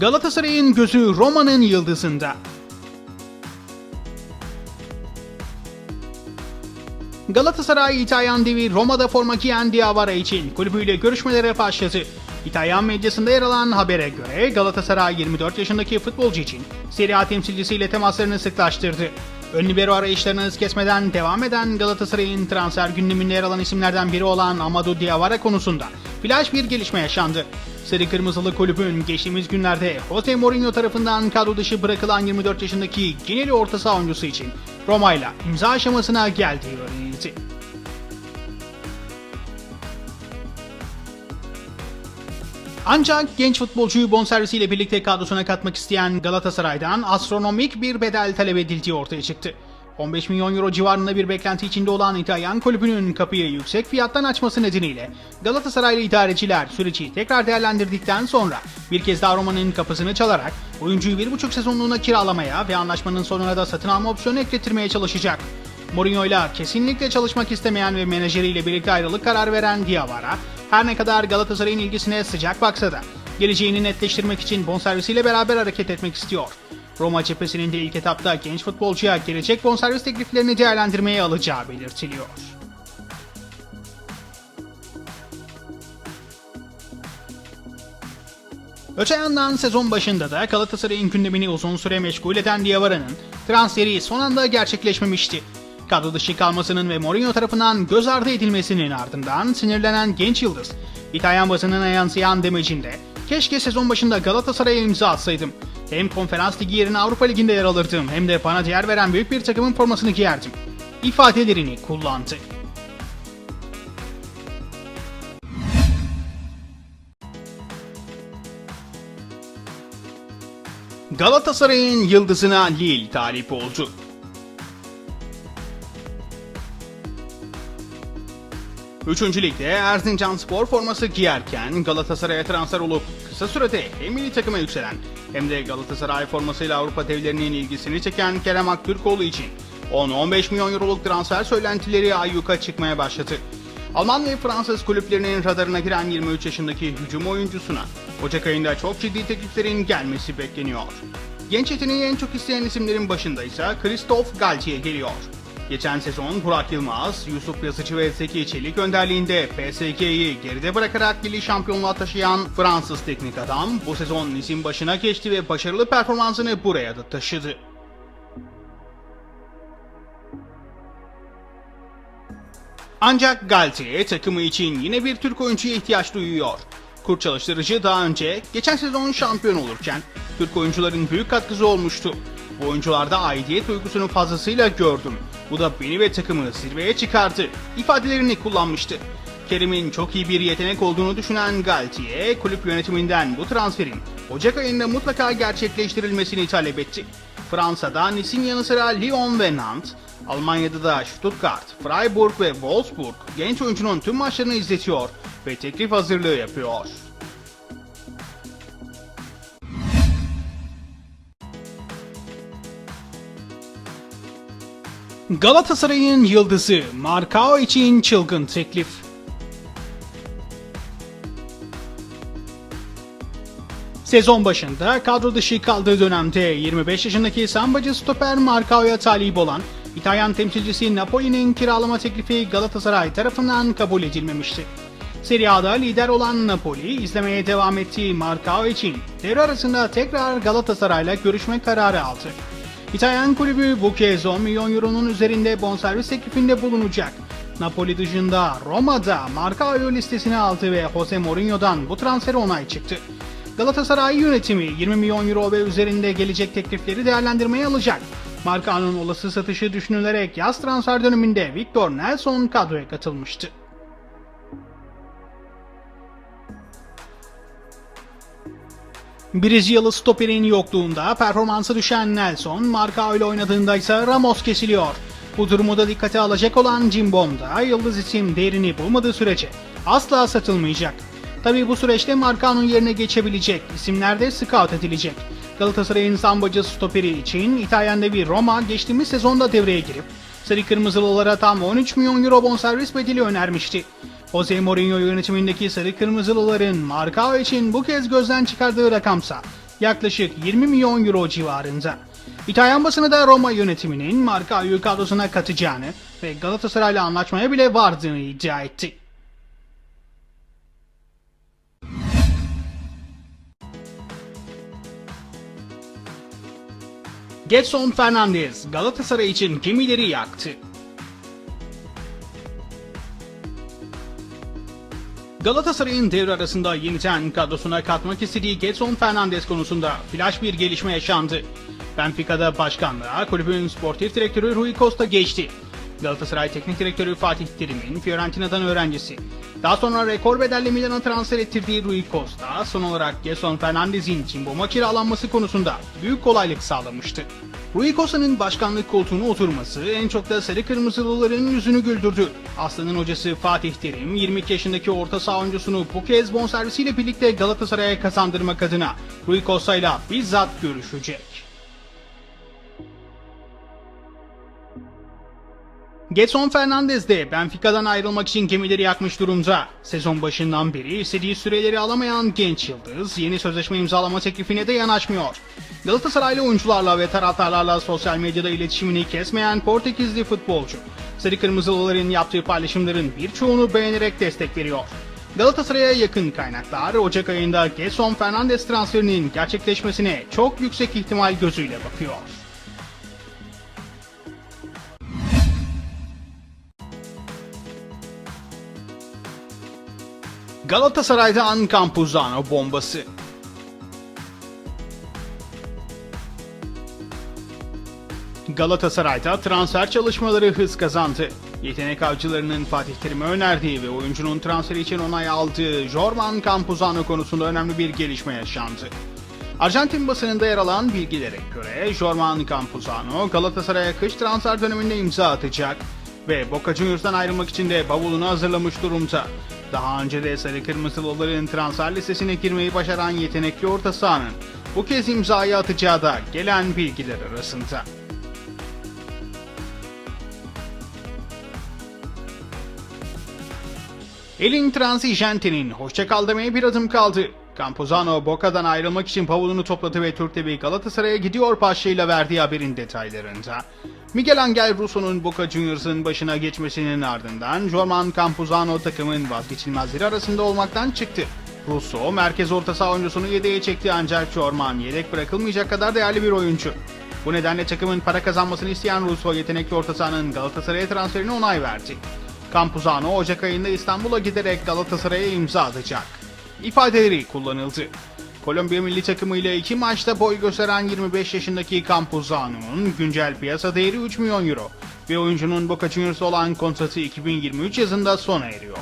Galatasaray'ın gözü Roma'nın yıldızında. Galatasaray İtalyan devi Roma'da forma giyen Diawara için kulübüyle görüşmelere başladı. İtalyan medyasında yer alan habere göre Galatasaray 24 yaşındaki futbolcu için Serie A temsilcisiyle temaslarını sıklaştırdı. Ön libero arayışlarını hız kesmeden devam eden Galatasaray'ın transfer gündeminde yer alan isimlerden biri olan Amadou Diawara konusunda flash bir gelişme yaşandı. Sarı Kırmızılı kulübün geçtiğimiz günlerde Jose Mourinho tarafından kadro dışı bırakılan 24 yaşındaki Gineli orta saha oyuncusu için Roma ile imza aşamasına geldiği öğrenildi. Ancak genç futbolcuyu bonservisiyle birlikte kadrosuna katmak isteyen Galatasaray'dan astronomik bir bedel talep edildiği ortaya çıktı. 15 milyon euro civarında bir beklenti içinde olan İtalyan kulübünün kapıyı yüksek fiyattan açması nedeniyle Galatasaraylı idareciler süreci tekrar değerlendirdikten sonra bir kez daha Roma'nın kapısını çalarak oyuncuyu bir buçuk sezonluğuna kiralamaya ve anlaşmanın sonuna da satın alma opsiyonu eklettirmeye çalışacak. Mourinho'yla kesinlikle çalışmak istemeyen ve menajeriyle birlikte ayrılık kararı veren Diawara, her ne kadar Galatasaray'ın ilgisine sıcak baksa da geleceğini netleştirmek için bonservisiyle beraber hareket etmek istiyor. Roma cephesinin de ilk etapta genç futbolcuya gelecek bonservis tekliflerini değerlendirmeye alacağı belirtiliyor. Öte yandan sezon başında da Galatasaray'ın gündemini uzun süre meşgul eden Diawara'nın transferi son anda gerçekleşmemişti. Kadro dışı kalmasının ve Mourinho tarafından göz ardı edilmesinin ardından sinirlenen genç yıldız, İtalyan basınına yansıyan demecinde keşke sezon başında Galatasaray'a imza atsaydım. Hem konferans ligi yerine Avrupa Ligi'nde yer alırdım hem de bana değer veren büyük bir takımın formasını giyerdim. ifadelerini kullandı. Galatasaray'ın yıldızına Lille talip oldu. Üçüncü ligde Erzincan spor forması giyerken Galatasaray'a transfer olup kısa sürede hem milli takıma yükselen hem de Galatasaray formasıyla Avrupa devlerinin ilgisini çeken Kerem Aktürkoğlu için 10-15 milyon euroluk transfer söylentileri ayyuka çıkmaya başladı. Alman ve Fransız kulüplerinin radarına giren 23 yaşındaki hücum oyuncusuna Ocak ayında çok ciddi tekliflerin gelmesi bekleniyor. Genç yeteneği en çok isteyen isimlerin başında ise Christophe Galtier geliyor. Geçen sezon Burak Yılmaz, Yusuf Yazıcı ve Zeki Çelik önderliğinde PSG'yi geride bırakarak ligi şampiyonluğa taşıyan Fransız teknik adam bu sezon Nice'in başına geçti ve başarılı performansını buraya da taşıdı. Ancak Galtier takımı için yine bir Türk oyuncuya ihtiyaç duyuyor. Kurt çalıştırıcı daha önce geçen sezon şampiyon olurken Türk oyuncuların büyük katkısı olmuştu. Bu oyuncularda aidiyet duygusunu fazlasıyla gördüm. Bu da beni ve takımı zirveye çıkardı ifadelerini kullanmıştı. Kerim'in çok iyi bir yetenek olduğunu düşünen Galtier, kulüp yönetiminden bu transferin Ocak ayında mutlaka gerçekleştirilmesini talep etti. Fransa'da Nice'in yanı sıra Lyon ve Nantes, Almanya'da da Stuttgart, Freiburg ve Wolfsburg genç oyuncunun tüm maçlarını izletiyor ve teklif hazırlığı yapıyor. Galatasaray'ın yıldızı Marcao için çılgın teklif. Sezon başında kadro dışı kaldığı dönemde 25 yaşındaki sambacı stoper Marcao'ya talip olan İtalyan temsilcisi Napoli'nin kiralama teklifi Galatasaray tarafından kabul edilmemişti. Serie A'da lider olan Napoli izlemeye devam ettiği Marcao için devre arasında tekrar Galatasaray'la görüşme kararı aldı. İtalyan kulübü bu kez 10 milyon euronun üzerinde bonservis teklifinde bulunacak. Napoli dışında Roma'da Marcao'yu listesine aldı ve Jose Mourinho'dan bu transfere onay çıktı. Galatasaray yönetimi 20 milyon euro ve üzerinde gelecek teklifleri değerlendirmeye alacak. Marcao'nun olası satışı düşünülerek yaz transfer döneminde Victor Nelson kadroya katılmıştı. Brezilyalı stoperin yokluğunda performansı düşen Nelson, Marcao ile oynadığında ise Ramos kesiliyor. Bu durumu da dikkate alacak olan Cimbom da yıldız isim değerini bulmadığı sürece asla satılmayacak. Tabi bu süreçte Marcao'nun yerine geçebilecek isimler de scout edilecek. Galatasaray'ın sambacı stoperi için İtalyan devi Roma geçtiğimiz sezonda devreye girip Sarı Kırmızılılara tam 13 milyon euro bonservis bedeli önermişti. Jose Mourinho yönetimindeki Sarı Kırmızılıların Marcao için bu kez gözden çıkardığı rakamsa yaklaşık 20 milyon euro civarında. İtalyan basını da Roma yönetiminin Marcao'yu kadrosuna katacağını ve Galatasaray'la anlaşmaya bile vardığını iddia etti. Getson Fernandez Galatasaray için gemileri yaktı. Galatasaray'ın devre arasında yeniden kadrosuna katmak istediği Getson Fernandez konusunda flash bir gelişme yaşandı. Benfica'da başkanlığa kulübün sportif direktörü Rui Costa geçti. Galatasaray Teknik Direktörü Fatih Terim'in Fiorentina'dan öğrencisi. Daha sonra rekor bedelle Milan'a transfer ettirdiği Rui Costa son olarak Getson Fernandez'in Cimbom'a kiralanması konusunda büyük kolaylık sağlamıştı. Rui Costa'nın başkanlık koltuğuna oturması en çok da sarı kırmızılıların yüzünü güldürdü. Aslı'nın hocası Fatih Terim 22 yaşındaki orta saha oyuncusunu bu kez bonservisiyle birlikte Galatasaray'a kazandırmak adına Rui Costa ile bizzat görüşecek. Getson Fernandez de Benfica'dan ayrılmak için gemileri yakmış durumda. Sezon başından beri istediği süreleri alamayan genç yıldız yeni sözleşme imzalama teklifine de yanaşmıyor. Galatasaraylı oyuncularla ve taraftarlarla sosyal medyada iletişimini kesmeyen Portekizli futbolcu. Sarı Kırmızılıların yaptığı paylaşımların birçoğunu beğenerek destek veriyor. Galatasaray'a yakın kaynaklar Ocak ayında Getson Fernandez transferinin gerçekleşmesine çok yüksek ihtimal gözüyle bakıyor. Galatasaray'dan Campuzano bombası. Galatasaray'da transfer çalışmaları hız kazandı. Yetenek avcılarının Fatih Terim'e önerdiği ve oyuncunun transferi için onay aldığı Jorman Campuzano konusunda önemli bir gelişme yaşandı. Arjantin basınında yer alan bilgilere göre Jorman Campuzano Galatasaray'a kış transfer döneminde imza atacak ve Boca Juniors'tan ayrılmak için de bavulunu hazırlamış durumda. Daha önce de Sarı Kırmızılıların transfer listesine girmeyi başaran yetenekli orta sahanın bu kez imzayı atacağı da gelen bilgiler arasında. Elin Transigente'nin hoşçakal demeye bir adım kaldı. Campuzano Boca'dan ayrılmak için bavulunu topladı ve Türk TV Galatasaray'a gidiyor başlığıyla verdiği haberin detaylarında. Miguel Angel Russo'nun Boca Juniors'ın başına geçmesinin ardından Jorman Campuzano takımın vazgeçilmezleri arasında olmaktan çıktı. Russo merkez orta saha oyuncusunu yedeğe çekti ancak Jorman yedek bırakılmayacak kadar değerli bir oyuncu. Bu nedenle takımın para kazanmasını isteyen Russo yetenekli orta sahanın Galatasaray'a transferine onay verdi. Campuzano Ocak ayında İstanbul'a giderek Galatasaray'a imza atacak. İfadeleri kullanıldı. Kolombiya milli takımıyla iki maçta boy gösteren 25 yaşındaki Campuzano'nun güncel piyasa değeri 3 milyon euro ve oyuncunun Boca Juniors olan kontratı 2023 yazında sona eriyor.